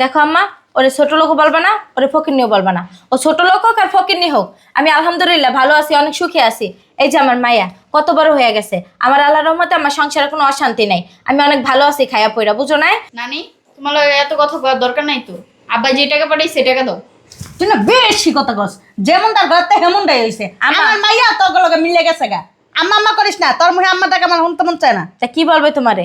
দেখো আম্মা ওরে ছোট লোকও বলবা না ওরে ফকিরনিও বলবা না। ও ছোট লোক হোক আর ফকিরনি হোক আমি আলহামদুলিল্লাহ ভালো আছি অনেক সুখে আছি। এই যে আমার মায়া কত বড় হয়ে গেছে। আমার আল্লাহ রহমতে আমার সংসারে কোনো অশান্তি নাই। আমি অনেক ভালো আছি খাইয়া পইরা বুঝো নাই? নানি তোমার এত কথা করার দরকার নাই তো? আব্বা যে টাকা পাঠাই সে টাকা দাও। তুই না বেশি কথা কস। যেমন তার ঘরতে হেমনটাই হইছে। আমার মাইয়া তোর লগে মিলে গেছে গা। আম্মা আম্মা করিস না তোর মুখে আম্মা টাকা আমার শুনতে মন চায় না। তা কি বলবে তোমারে?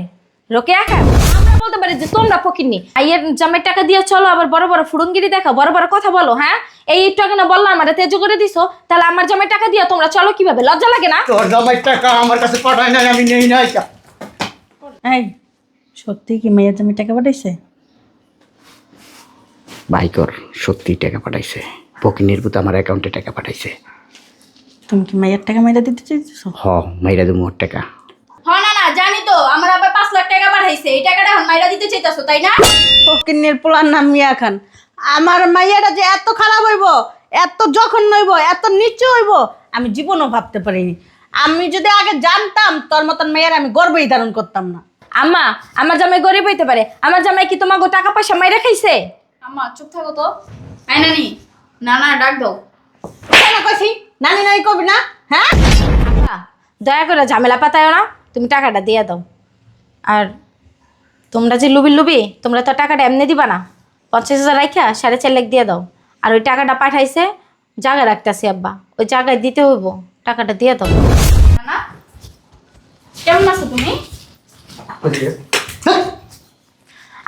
লোকে একা আমরা বলতে পারি যে তোমরা ফকিরনি আইয়ের জামাই টাকা দিয়ে চলো আবার বড় বড় ফুরুঙ্গিরি দেখো বড় বড় কথা বলো হ্যাঁ? এই টাকা না বললাম আমার তেজ করে দিছো তাহলে আমার জামাই টাকা দিয়ে তোমরা চলো কীভাবে? লজ্জা লাগে না? তোর জামাই টাকা আমার কাছে পাঠায় নাই আমি নেই নাই এই সত্যি কি মাইয়া তুমি টাকা পাঠাইছে? বাইকর সত্যি টাকা পাঠাইছে। পকিনের পুত আমার অ্যাকাউন্টে টাকা পাঠাইছে। তুমি কি মাইয়ার টাকা মাইরা দিতে চাইছো হ মাইরা দু মোট টাকা হ না না জানি তো আমার আবার পাঁচ টাকা এই টাকাটা এখন মাইরা দিতে চাইতাছো তাই না? ফকিন্নের পোলার নাম মিয়া খান। আমার মাইয়াটা যে এত খারাপ হইব এত যখন হইব এত নিচু হইব আমি জীবনও ভাবতে পারিনি। আমি যদি আগে জানতাম তোর মতন মেয়ের আমি গর্বই ধারণ করতাম না। আম্মা আমার জামাই গরিব হইতে পারে। আমার জামাই কি তোমাকে টাকা পয়সা মাইরা খাইছে? আম্মা চুপ থাকো তো। আই নানি না না ডাক দাও। কেন কইছি? নানি নাই কবি না? হ্যাঁ? দয়া করে ঝামেলা পাতায় না তুমি টাকাটা দিয়ে দাও। আর তোমরা যে লুবি লুবি তোমরা তো টাকাটা এমনি দিবা না। পঞ্চাশ হাজার রাখা সাড়ে চার লাখ দিয়ে দাও। আর ওই টাকাটা পাঠাইছে জায়গায় রাখতেছি আব্বা। ওই জায়গায় দিতে হইব টাকাটা দিয়ে দাও। কেমন আছো তুমি?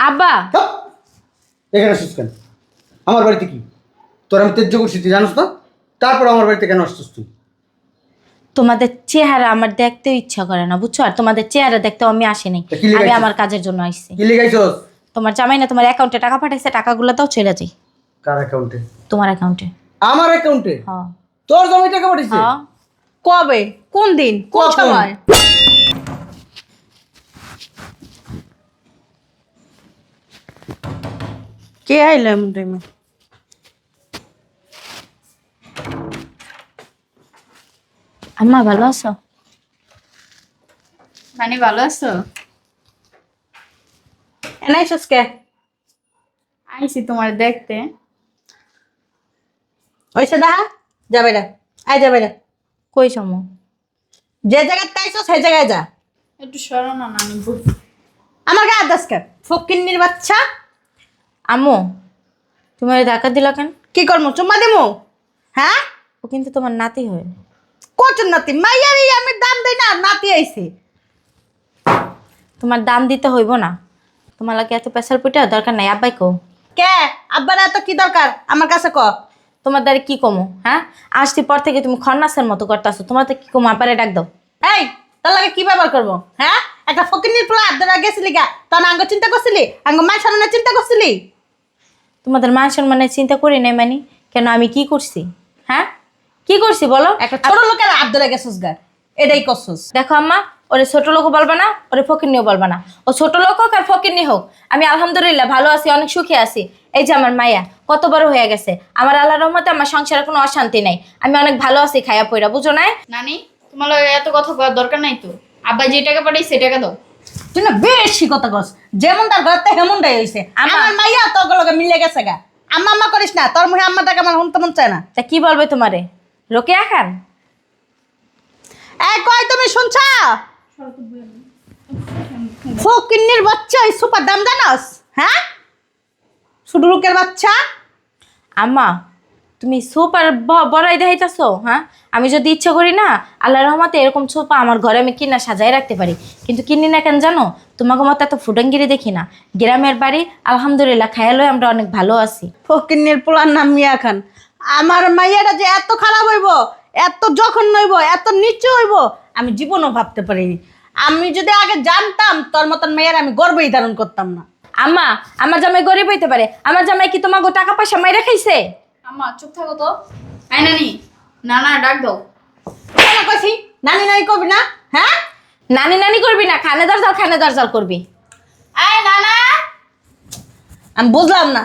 আব্বা। এখানে আসছিস কেন? আমার বাড়িতে কি? তোর আমি তেজ্য করছি তুই জানিস না? তারপর আমার বাড়িতে কেন আসছিস তুই? তোমাদের চেহারা আমার দেখতে ইচ্ছা করে না বুঝছ? আর তোমাদের চেহারা দেখতেও আমি আসিনি আমি আমার কাজের জন্য আসছি। কি লিখাইছস তোমার জামাই না তোমার অ্যাকাউন্টে টাকা পাঠাইছে টাকাগুলো দাও চলে যাই। কার অ্যাকাউন্টে তোমার অ্যাকাউন্টে আমার অ্যাকাউন্টে হ্যাঁ। তোর জমি টাকা পাঠিয়েছে হ্যাঁ। কবে? কোন দিন? কোন সময়? কে আইলাম তুমি আম্মা ভালো আছো? নানি ভালো আছো? এনাইছস কে আইছি তোমার দেখতে। হইছে দেখা যাবে না আই যাবে না কই সমো? যে জায়গায় তাইছো সেই জায়গায় যা। একটু সরো না নানি আমার গায়ে আদাস কেন? ফকিন্নির বাচ্চা? আম্মু তুমি ওই ধাক্কা দিলা কেন? কি করব চুম্মা দিমু? হ্যাঁ? ও কিন্তু তোমার নাতি হয়। কচুর নাতি মাইয়ারি আমি দাম দেই না নাতি আইছে। তোমার দাম দিতে হইব না। তোমার লাগে এত প্রেসার পিটা দরকার নাই আব্বাই কো কে? আব্বার এত কি দরকার? আমার কাছে ক তোমার দ্বারা কি কমো হ্যাঁ? আসছি পর থেকে তুমি খন্নাসের মতো করতেছো তোমার তো কি কমো আপারে ডাক দাও। এই তোর লাগে কি ব্যবহার করব হ্যাঁ? একটা ফকিন্নির পোলা আদ্রা গেছিলি গা তোর আঙ্গ চিন্তা করছিলি? আঙ্গ মাই সামনে চিন্তা করছিলি? তোমাদের মান সম্মানের চিন্তা করি নাই মানি কেন আমি কি করছি হ্যাঁ? কি করছি বলো? একটা ছোট লোকের গেছিস গা। এটাই করছিস। দেখো আম্মা ওরে ছোট লোকও বলবা না ওরে ফকিরনিও বলবা না। ও ছোট লোক হোক আর ফকিরনি হোক আমি আলহামদুলিল্লাহ ভালো আছি অনেক সুখে আছি। এই যে আমার মায়া কত বড় হয়ে গেছে। আমার আল্লাহ রহমতে আমার সংসারে কোনো অশান্তি নাই। আমি অনেক ভালো আছি খাইয়া পইরা বুঝো না নানি তোমার লগে এত কথা করার দরকার নাই তো? আব্বা যে টাকা পাঠাই সে টাকা দাও। তুই না বেশি কথা কস। যেমন তার ঘরতে হেমনটাই হইছে। আমা। আমার মাইয়া তোর লগে মিলে গেছে গা। আম্মা আম্মা করিস না তোর মুখে আম্মা টাকা আমার শুনতে মন চায় না। তা কি বলবে তোমারে? লোকে খান। এই কই তুমি শুনছ? ফকিন্নির বাচ্চা এই সুপার দাম জানাস হ্যাঁ? ছোট লোকের বাচ্চা? আম্মা তুমি সুপার বড়াই দেখাইতেছো হ্যাঁ? আমি যদি ইচ্ছা করি না আল্লাহ রহমতে এরকম সোফা আমার ঘরে আমি কিনা সাজাই রাখতে পারি। কিন্তু কিনি না কেন জানো তোমাকে মতো এত ফুটাঙ্গিরি দেখি না। গ্রামের বাড়ি আলহামদুলিল্লাহ খায়ালয় আমরা অনেক ভালো আছি। ফকিন্নির পোলার নাম মিয়া খান। আমার মাইয়াটা যে এত খারাপ হইব এত যখন হইব এত নিচু হইব আমি জীবনও ভাবতে পারিনি। আমি যদি আগে জানতাম তোর মতন মেয়ের আমি গর্বই ধারণ করতাম না। আম্মা আমার জামাই গরিব হইতে পারে। আমার জামাই কি তোমাকে টাকা পয়সা মাইরা খাইছে? আম্মা চুপ থাকো তো। আই নানি না না ডাক দাও। কেন কইছি? নানি নাই কবি না? হ্যাঁ? নানি নানি করবি না খানে দরজাল খানে দরজাল করবি। আয় না না আমি বুঝলাম না।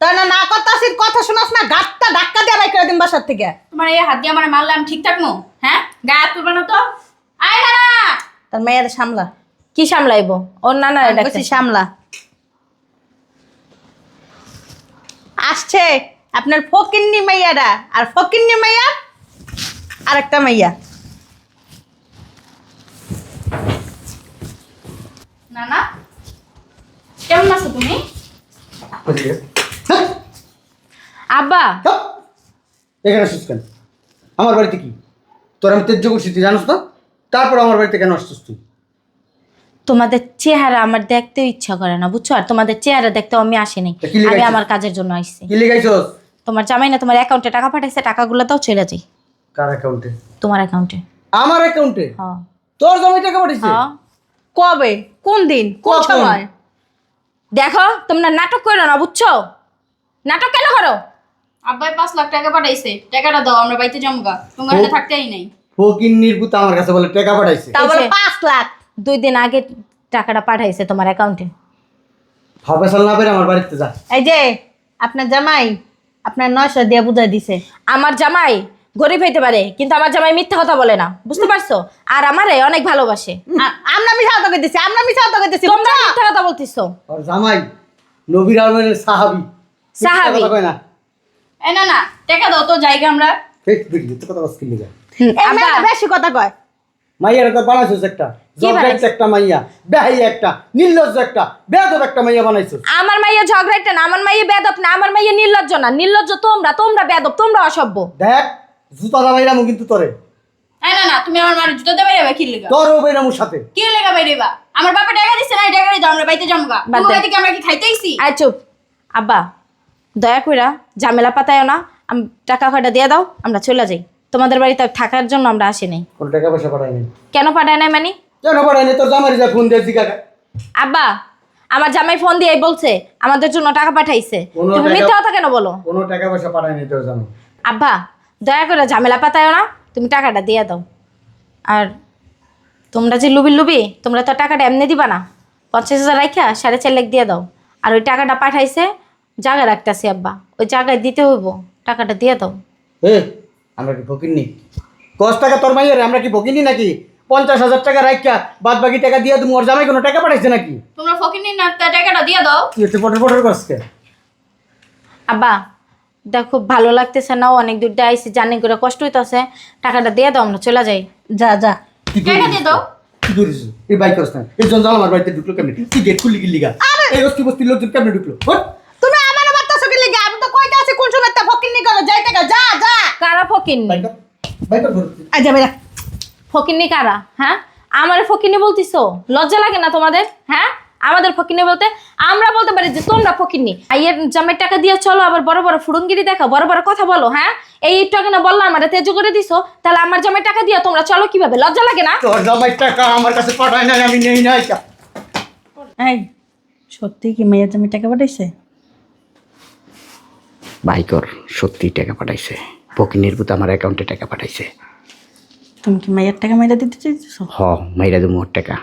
তাই না না করতাছিস কথা শোনাস না গাতটা ধাক্কা দিয়ে বাই করে দিন বাসার থেকে। তোমার এই হাত দিয়ে আমার মারলে আমি ঠিক থাকব? হ্যাঁ? গায়ে হাত তুলবে না তো? আয় না না তার মেয়ের সামলা। কি সামলাইবো? ওর নানা আমি কইছি সামলা। আসছে আপনার ফকিন্নি মাইয়ারা। আর ফকিন্নি মাইয়া আর একটা মাইয়া। না না কেমন আছো তুমি? আব্বা! এখানে আসছিস কেন? আমার বাড়িতে কি? তোর আমি তেজ্য করছি তুই জানিস না? তারপর আমার বাড়িতে কেন আসছিস তুই? তোমাদের চেহারা আমার দেখতে ইচ্ছা করে না বুঝছ? আর তোমাদের চেহারা দেখতেও আমি আসিনি তা কি আমি লিখাইছিস? আমার কাজের জন্য আসছি। কি লিখাইছস? তোমার জামাই না তোমার অ্যাকাউন্টে টাকা পাঠাইছে টাকাগুলো তাও চলে যাই। কার অ্যাকাউন্টে? তোমার অ্যাকাউন্টে। আমার অ্যাকাউন্টে? হ্যাঁ। তোর জমি টাকা পাঠিয়েছে হ্যাঁ। কবে? কোন দিন? কোন কখন? সময়? দেখো তোমরা নাটক করো না বুঝছ? নাটক কেন করো? আব্বাই পাঁচ লাখ টাকা পাঠাইছে। টাকাটা দাও আমরা বাড়িতে জমগা। তোমার। হাতে থাকতেই নাই। আমার কাছে বলে টাকা পাঠাইছে। তা বলে পাঁচ লাখ। দুই দিন আগে টাকাটা পাঠাইছে তোমার অ্যাকাউন্টে ফাফেসাল না পেরে আমার বাড়িতে যা। এই যে আপনার জামাই আপনার নয়শো দিয়ে বুঝাই দিছে। আমার জামাই গরিব হইতে পারে কিন্তু আমার জামাই মিথ্যা কথা বলে না। বুঝতে পারছ? আর আমারে অনেক ভালোবাসে। আ- আমরা মিশা তো কইতেছি আমরা মিশা তো কইতেছি তোমরা মিথ্যা কথা বলতেছো। আর জামাই নবীর আলমের সাহাবি। সাহাবী। কথা কয় না। এই না না টাকা দাও তো জায়গা আমরা। এই দেখি তো কথা বলছিস লিগা এই আব্বা, মেয়েটা বেশি কথা কয়। মাইয়ার তো বানাইছিস একটা। জগরাইট একটা মাইয়া বেহাই একটা নির্লজ্জ একটা বেয়াদব একটা মাইয়া বানাইছিস। আমার মাইয়া ঝগড়াইটা না আমার মাইয়া বেদব না আমার মাইয়া নির্লজ্জ না। নির্লজ্জ তোমরা তোমরা বেদব তোমরা অসভ্য। দেখ জুতা দাবাইরামু কিন্তু তোরে। এই না না তুমি আমার মার জুতো দেবে রেবা কি লেগা? তোরও বেরামুর সাথে। কি লেগা বাইরেবা আমার বাপে টাকা দিচ্ছে না টাকাটা দাও আমরা বাড়িতে জমগা বাদ তোমার কি আমরা কি খাইতেইছি? আয় চুপ। আব্বা দয়া কইরা ঝামেলা পাতায়ও না আম- টাকা কয়টা দিয়ে দাও আমরা চলে যাই। তোমাদের বাড়িতে থাকার জন্য আমরা আসি নাই। কোনো টাকা পয়সা পাঠায়নি কেন পাঠায় নাই মানে? কেন পাঠায়নি তোর জামাই যা ফোন দিয়ে জিজ্ঞাসা আব্বা আমার জামাই ফোন দিয়ে বলছে আমাদের জন্য টাকা পাঠাইছে। তুমি মিথ্যা কথা কেন বলো? কোনো টাকা পয়সা পাঠায়নি তোর জামাই। আব্বা দয়া করে ঝামেলা পাতায়ও না তুমি টাকাটা দিয়ে দাও। আর তোমরা যে লুবি লুবি তোমরা তো টাকাটা এমনি দিবা না। পঞ্চাশ হাজার রাখা সাড়ে চার লাখ দিয়ে দাও। আর ওই টাকাটা পাঠাইছে জায়গায় রাখতেছি আব্বা। ওই জায়গায় দিতে হইব। টাকাটা দিয়ে দাও। এ আমরা কি ফকিরনি দশ টাকা তোর মাইয়ারে আমরা কি ফকিরনি নাকি? পঞ্চাশ হাজার টাকা রাখা বাদ বাকি টাকা দিয়ে তুমি ওর জামাই কোনো টাকা পাঠাইছে নাকি? তোমরা ফকিনি না তা টাকাটা দিয়ে দাও। তুই একটু পটর পটর করছে? আব্বা দেখো ভালো লাগতেছে না অনেক দূর দিয়ে আইসি জার্নি করে কষ্ট হইতেছে। টাকাটা দিয়ে দাও আমরা চলে যাই। যা যা। কি টাকা দিয়ে দাও। কি করিস? এই বাইক করছ না। এই জঞ্জাল আমার বাড়িতে ঢুকলো কেমনি? তুই গেট খুললি কি লিগা এই বস্তি বস্তি লোকজন কেমনি ঢুকলো? ওঠ। তুমি আমার বার্তা সকে লেগে আমি তো কইতে আছি কোন সময় তা ফকিন্নি করো যাই টাকা যা যা কারা ফকিন্নি? বাইক কর বাইক কর না ফকিন্নি হ্যাঁ? আমার ফকিন্নি বলতিছো? লজ্জা লাগে না তোমাদের? হ্যাঁ? আমাদের ফকিনি বলতে আমরা বলতে পারি যে তোমরা ফকিন্নি। আইয়ের জামের টাকা দিয়ে চলো আবার বড় বড় ফুরঙ্গিরি দেখো বড় বড় কথা বলো হ্যাঁ? এই আগে না বললাম আমার তেজ করে দিছো তাহলে আমার জামের টাকা দিয়ে তোমরা চলো কীভাবে? লজ্জা লাগে না? তোর জামাই টাকা আমার কাছে পাঠায় নাই আমি নেই নাই এই সত্যি কি মেয়ের জমি টাকা পাঠাইছে? বাইকর সত্যি টাকা পাঠাইছে। ফকিনের পুত আমার অ্যাকাউন্টে টাকা পাঠাইছে। তুমি কি মাইয়ার টাকা মাইরা দিতে চাইছো হ মাইরা দেবো ওর টাকা।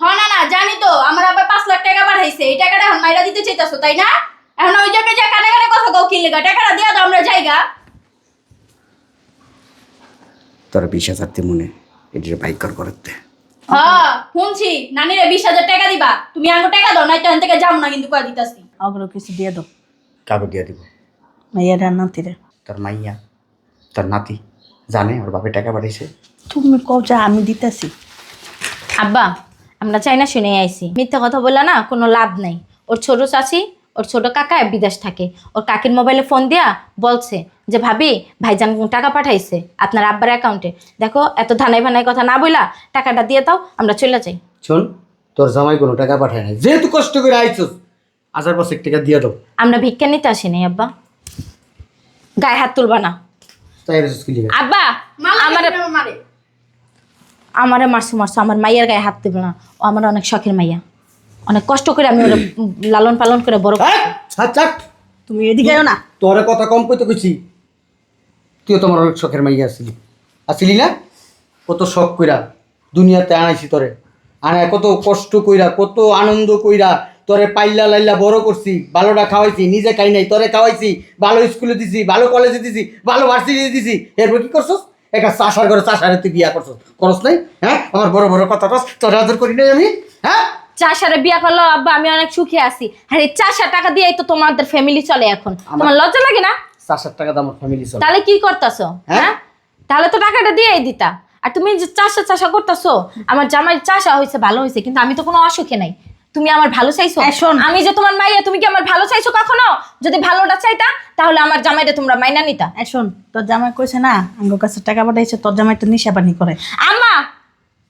হ না না জানি তো আমার আবার পাঁচ লাখ টাকা পাঠাইছে। এই টাকাটা এখন মাইরা দিতে চাইতাছো তাই না? এখন ওই জায়গায় যা কানে কানে কথা কও কি লেগা? টাকাটা দিয়ে দাও আমরা জায়গা তোর বিশ হাজার দিয়ে মনে এটির বাইকর করতে হ্যাঁ শুনছি নানিরে বিশ হাজার টাকা দিবা। তুমি আঙ্গো টাকা দাও নাই তো এখান থেকে যাও না কিন্তু কয়ে দিতাছি। অগ্র কিছু দিয়ে দাও। কাগজ দিয়ে দিব? মেয়ের আর নাতিরে তোর মাইয়া। তোর নাতি জানে ওর বাপে টাকা পাঠাইছে। তুমি কও যা আমি দিতেছি। আব্বা আমরা চাই না শুনে আইছি। মিথ্যা কথা বললা না কোনো লাভ নাই। ওর ছোট চাচি ওর ছোট কাকা বিদেশ থাকে। ওর কাকির মোবাইলে ফোন দিয়া বলছে যে ভাবি ভাইজান টাকা পাঠাইছে? আপনার আব্বার অ্যাকাউন্টে দেখো এত ধানাই ভানাই কথা না বইলা টাকাটা দিয়ে দাও আমরা চলে যাই। শোন তোর জামাই কোনো টাকা পাঠায় নাই। যেহেতু কষ্ট করে আইছস হাজার পাঁচেক টাকা দিয়ে দাও। আমরা ভিক্ষা নিতে আসিনি আব্বা। গায়ে হাত তুলবা না। তাই রেসুস কি লিগা আব্বা মারলে আমার আমারে মারছো মারছো আমার মাইয়ার গায়ে হাত দিব না। ও আমার অনেক শখের মাইয়া। অনেক কষ্ট করে আমি ওরা লালন পালন করে বড় তুমি এদিকে এও না। তোরে কথা কম কইতে কইছি। তুইও তোমার অনেক শখের মাইয়া আসলি। আসিলি না? কত শখ কইরা দুনিয়াতে আনাইছি তোরে। আনায় কত কষ্ট কইরা কত আনন্দ কইরা তোরে পাইলা লাইলা বড় করছি ভালোটা খাওয়াইছি নিজে খাই নাই তোরে খাওয়াইছি ভালো স্কুলে দিছি ভালো কলেজে দিছি ভালো ভার্সিটিতে দিছি। এরপর কি করছস? একটা চাষার ঘরে চাষারে তুই বিয়া করছস। করস নাই? হ্যাঁ? আমার বড় বড় কথা রস তোর আদর করি নাই আমি? হ্যাঁ? চাষারে বিয়া করল আব্বা আমি অনেক সুখে আছি। আর এই চাষা টাকা দিয়েই তো তোমাদের ফ্যামিলি চলে এখন। আমার- তোমার লজ্জা লাগে না? হাজার টাকা দাম ফ্যামিলি চলে। তাহলে কি করতাছো? হ্যাঁ? হ্যাঁ? তাহলে তো টাকাটা দিয়েই দিতা। আর তুমি যে চাষা চাষা করতেছো আমার জামাই চাষা হয়েছে ভালো হয়েছে কিন্তু আমি তো কোনো অসুখে নাই। তুমি আমার ভালো চাইছো? শোন। আমি যে তোমার মাইয়া তুমি কি আমার ভালো চাইছো কখনো? যদি ভালোটা চাইতা তাহলে আমার জামাইটা তোমরা মাইনা নিতা। শোন তোর জামাই কইছে না আমার কাছে টাকা পাঠাইছে তোর জামাই তো নিশা পানি করে। আম্মা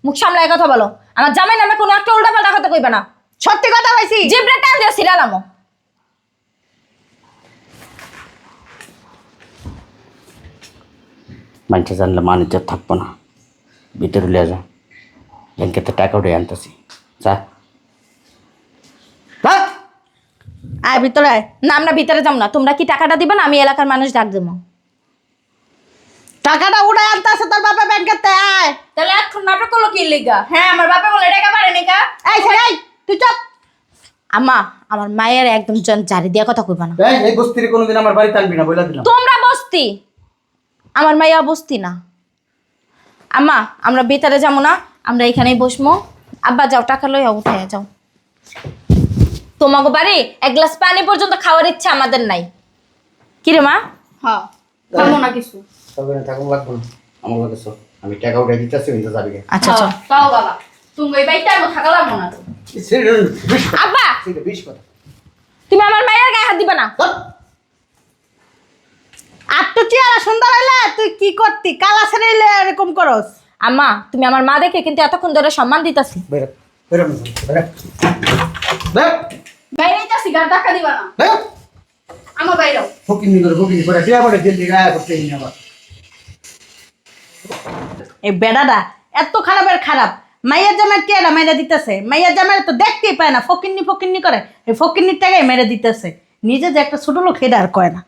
মুখ সামলায় কথা বলো। আমার জামাই নামে কোনো একটা উল্টা পাল্টা কথা কইবে না। সত্যি কথা কইছি। জিব্রে টান দিয়ে সিরালামো মানুষে জানলে মান ইজ্জত থাকব না। ভিতরে লিয়ে যা। ব্যাংকে তো টাকা উঠে আনতেছি। যা। আয় ভিতরে আয়। না আমরা ভিতরে যাম না। তোমরা কি টাকাটা দিবে না? আমি এলাকার মানুষ ডাক দেবো। টাকাটা উড়ে আনতে আছে তোর বাপা ব্যাংকের তে আয়। তাহলে এখন নাটক করল কি লিগা? হ্যাঁ আমার বাপে বলে টাকা পারে নাকা এই ছেড়ে এই, তুই চপ। আম্মা আমার মায়ের একদম জন জারি দিয়া কথা কইবা না। এই, এই বস্তির কোনোদিন আমার বাড়িতে আনবি না বলে দিলাম। তোমরা বস্তি? আমার মাইয়া বস্তি না। আম্মা আমরা বেতারে যাব না। আমরা এখানেই বসবো। আব্বা যাও টাকা লইয়া উঠাইয়া যাও। তোমাকে বাড়ি এক গ্লাস পানি পর্যন্ত খাওয়ার ইচ্ছা আমাদের নাই। কিরে মা? হ্যাঁ খাব না কিছু। তবে না থাকুন লাগবো না। আমার কাছে চল। আমি টাকা দিতেছি কিন্তু যাবি আচ্ছা আচ্ছা হ্যাঁ, তাও বাবা। তুমি এই থাকা লাগবো না তো। আব্বা! বিশ কথা। তুমি আমার মায়ের গায়ে হাত দিবা না। আর তো চেহারা সুন্দর হইলে তুই কি করতি? কালা ছেড়ে এরকম করস। আম্মা তুমি আমার মা দেখে কিন্তু এতক্ষণ ধরে সম্মান দিতাছি। বেরো বেরো বেরো। বেরো। বাইরে যাচ্ছি গাড়ি ধাক্কা দিবা না। বেরো আমার বাইরেও। ফকিনি করে ফকিনি করে টিয়া পড়ে জলদি গায়ে করতে নি আবার। এই বেড়াটা এত খারাপের খারাপ। জামাই কে না মেরে দিতেছে? মাইয়ার জামাই তো দেখতেই পায় না ফকিন্নি ফকিন্নি করে। এই ফকিন্নির টাকাই মেরে দিতেছে। নিজে যে একটা ছোট লোক হেডার আর কয় না।